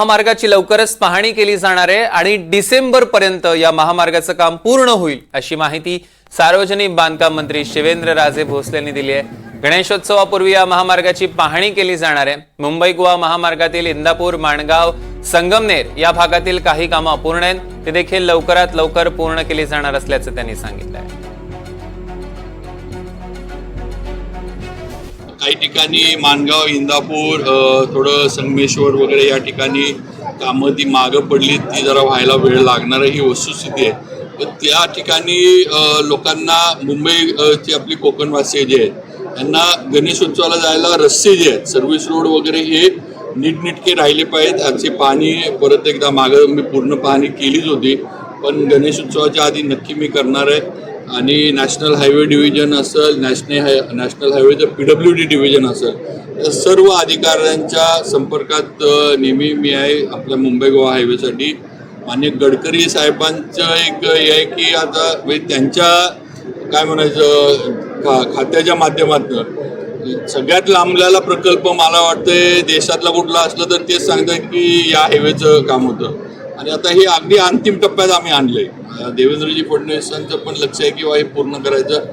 महामार्गाची लवकरच पाहणी केली जाणार आहे आणि डिसेंबर पर्यंत या महामार्गाचं काम पूर्ण होईल अशी माहिती सार्वजनिक बांधकाम मंत्री शिवेंद्र राजे भोसले यांनी दिली आहे. गणेशोत्सवापूर्वी या महामार्गाची पाहणी केली जाणार आहे. मुंबई गोवा महामार्गातील इंदापूर माणगाव संगमनेर या भागातील काही कामं अपूर्ण आहेत. ते देखील लवकरात लवकर पूर्ण केली जाणार असल्याचं त्यांनी सांगितलं आहे. काही ठिकाणी मानगाव इंदापूर थोडं संगमेश्वर वगैरे या ठिकाणी कामं ती मागं पडली ती जरा व्हायला वेळ लागणार ही वस्तुस्थिती आहे. पण त्या ठिकाणी लोकांना मुंबईची आपली कोकणवासी जे आहेत त्यांना गणेशोत्सवाला जायला रस्ते जे आहेत सर्व्हिस रोड वगैरे हे नीटनीटके राहिले पाहिजेत. याची पाहणी परत एकदा मागं मी पूर्ण पाहणी केलीच होती पण गणेशोत्सवाच्या आधी नक्की मी करणार आहे. आणि नॅशनल हायवे डिव्हिजन असेल नॅशनल हाय नॅशनल हायवेचं पी डब्ल्यू डी डिव्हिजन असेल सर्व अधिकाऱ्यांच्या संपर्कात नेहमी मी आहे आपल्या मुंबई गोवा हायवेसाठी. आणि गडकरी साहेबांचं एक हे आहे की आता म्हणजे त्यांच्या काय म्हणायचं खा खात्याच्या माध्यमातून सगळ्यात लांबलेला प्रकल्प मला वाटतं देशातला कुठला असलं तर तेच सांगतात की या हायवेचं काम होतं. आणि आता हे अगदी अंतिम टप्प्यात आम्ही आणलंय. देवेंद्रजी फडणवीसांचं पण लक्ष आहे की हे पूर्ण करायचं.